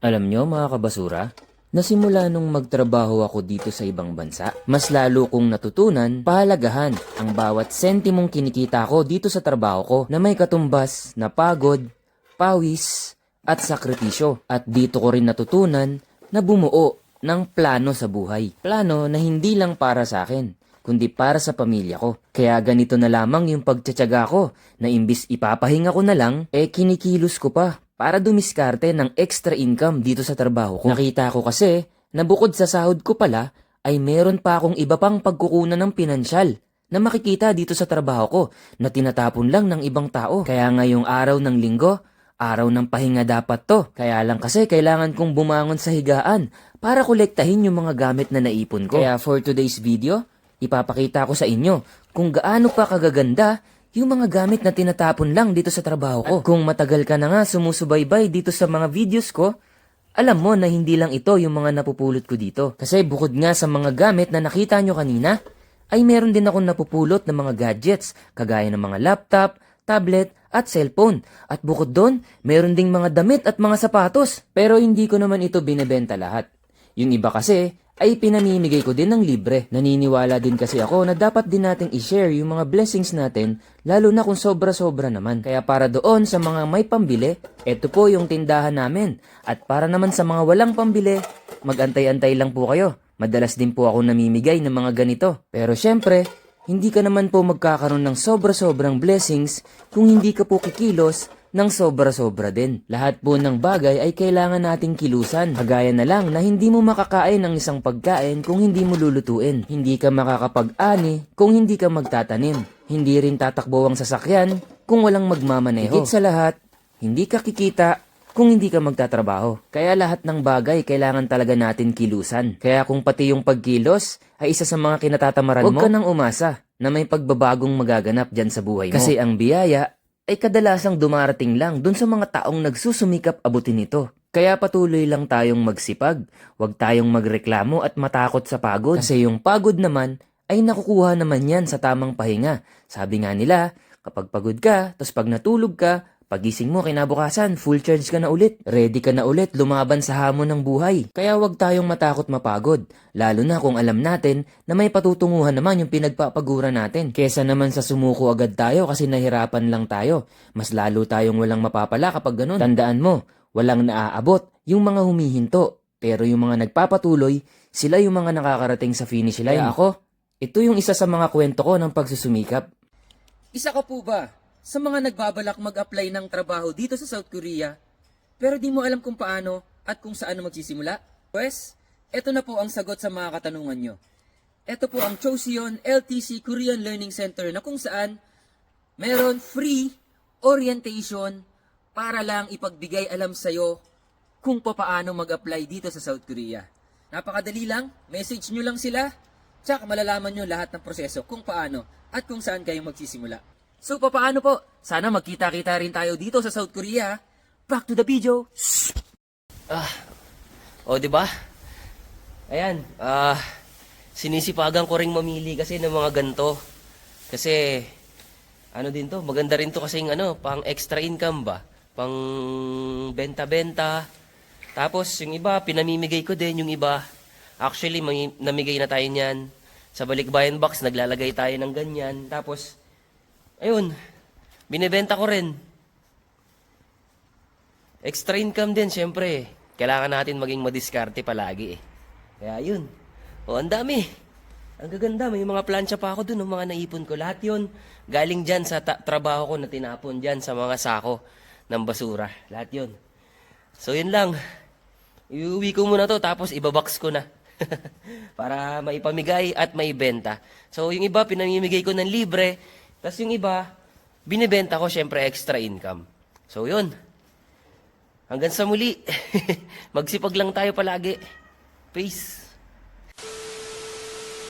Alam nyo mga kabasura, nasimula nung magtrabaho ako dito sa ibang bansa, mas lalo kong natutunan pahalagahan ang bawat sentimong kinikita ko dito sa trabaho ko na may katumbas na pagod, pawis, at sakripisyo. At dito ko rin natutunan na bumuo ng plano sa buhay. Plano na hindi lang para sa akin, kundi para sa pamilya ko. Kaya ganito na lamang yung pagtsatsaga ko na imbis ipapahinga ko na lang, eh kinikilos ko pa para dumiskarte ng extra income dito sa trabaho ko. Nakita ko kasi na bukod sa sahod ko pala, ay meron pa akong iba pang pagkukunan ng pinansyal na makikita dito sa trabaho ko na tinatapon lang ng ibang tao. Kaya ngayong araw ng linggo, araw ng pahinga dapat to. Kaya lang kasi kailangan kong bumangon sa higaan para kolektahin yung mga gamit na naipon ko. Kaya for today's video, ipapakita ko sa inyo kung gaano pa kagaganda yung mga gamit na tinatapon lang dito sa trabaho ko. At kung matagal ka na nga sumusubaybay dito sa mga videos ko, alam mo na hindi lang ito yung mga napupulot ko dito. Kasi bukod nga sa mga gamit na nakita nyo kanina, ay meron din akong napupulot ng mga gadgets, kagaya ng mga laptop, tablet, at cellphone. At bukod doon, meron ding mga damit at mga sapatos. Pero hindi ko naman ito binebenta lahat. Yung iba kasi, ay pinamimigay ko din ng libre. Naniniwala din kasi ako na dapat din nating i-share yung mga blessings natin, lalo na kung sobra-sobra naman. Kaya para doon sa mga may pambili, eto po yung tindahan namin. At para naman sa mga walang pambili, magantay-antay lang po kayo. Madalas din po ako namimigay ng mga ganito. Pero syempre, hindi ka naman po magkakaroon ng sobra-sobrang blessings kung hindi ka po kikilos ng sobra-sobra din. Lahat po ng bagay ay kailangan nating kilusan. Kagaya na lang na hindi mo makakain ng isang pagkain kung hindi mo lulutuin. Hindi ka makakapag-ani kung hindi ka magtatanim. Hindi rin tatakbo ang sasakyan kung walang magmamaneho. Higit sa lahat, hindi ka kikita kung hindi ka magtatrabaho. Kaya lahat ng bagay kailangan talaga natin kilusan. Kaya kung pati yung pagkilos ay isa sa mga kinatatamaran mo, huwag ka nang umasa na may pagbabagong magaganap dyan sa buhay mo. Kasi ang biyaya ay kadalasang dumarating lang dun sa mga taong nagsusumikap abutin ito. Kaya patuloy lang tayong magsipag, huwag tayong magreklamo at matakot sa pagod. Kasi yung pagod naman ay nakukuha naman yan sa tamang pahinga. Sabi nga nila, kapag pagod ka, tapos pag natulog ka, Pagising mo kinabukasan, full charge ka na ulit. Ready ka na ulit lumaban sa hamon ng buhay. Kaya huwag tayong matakot mapagod. Lalo na kung alam natin na may patutunguhan naman yung pinagpapagura natin. Kesa naman sa sumuko agad tayo kasi nahirapan lang tayo. Mas lalo tayong walang mapapala kapag ganun. Tandaan mo, walang naaabot yung mga humihinto. Pero yung mga nagpapatuloy, sila yung mga nakakarating sa finish line. Kaya ako, ito yung isa sa mga kwento ko ng pagsusumikap. Isa ka po ba sa mga nagbabalak mag-apply ng trabaho dito sa South Korea, pero di mo alam kung paano at kung saan magsisimula? Pues, eto na po ang sagot sa mga katanungan nyo. Ito po ang Choseon LTC Korean Learning Center na kung saan meron free orientation para lang ipagbigay alam sa'yo kung paano mag-apply dito sa South Korea. Napakadali lang, message nyo lang sila, tsaka malalaman nyo lahat ng proseso kung paano at kung saan kayo magsisimula. So, paano po? Sana magkita-kita rin tayo dito sa South Korea. Back to the video. Ah, o di ba? Ayan, ah, sinisipagan ko ring mamili kasi ng mga ganto. Kasi, ano din to, maganda rin to kasing ano, pang extra income ba? Pang benta-benta. Tapos, yung iba, pinamimigay ko din yung iba. Actually, namigay na tayo niyan. Sa balikbayan box, naglalagay tayo ng ganyan. Tapos, ayun, binibenta ko rin. Extra income din, syempre. Kailangan natin maging madiskarte palagi eh. Kaya yun. O, ang dami. Ang gaganda, may mga plancha pa ako dun, ng mga naipon ko. Lahat yun, galing dyan sa trabaho ko na tinapon dyan sa mga sako ng basura. Lahat yun. So, yun lang. Iuwi ko muna to, tapos ibabox ko na. Para maipamigay at maibenta. So, yung iba, pinamimigay ko ng libre. Tapos yung iba, binibenta ko, syempre, extra income. So, yun. Hanggang sa muli. Magsipag lang tayo palagi. Peace.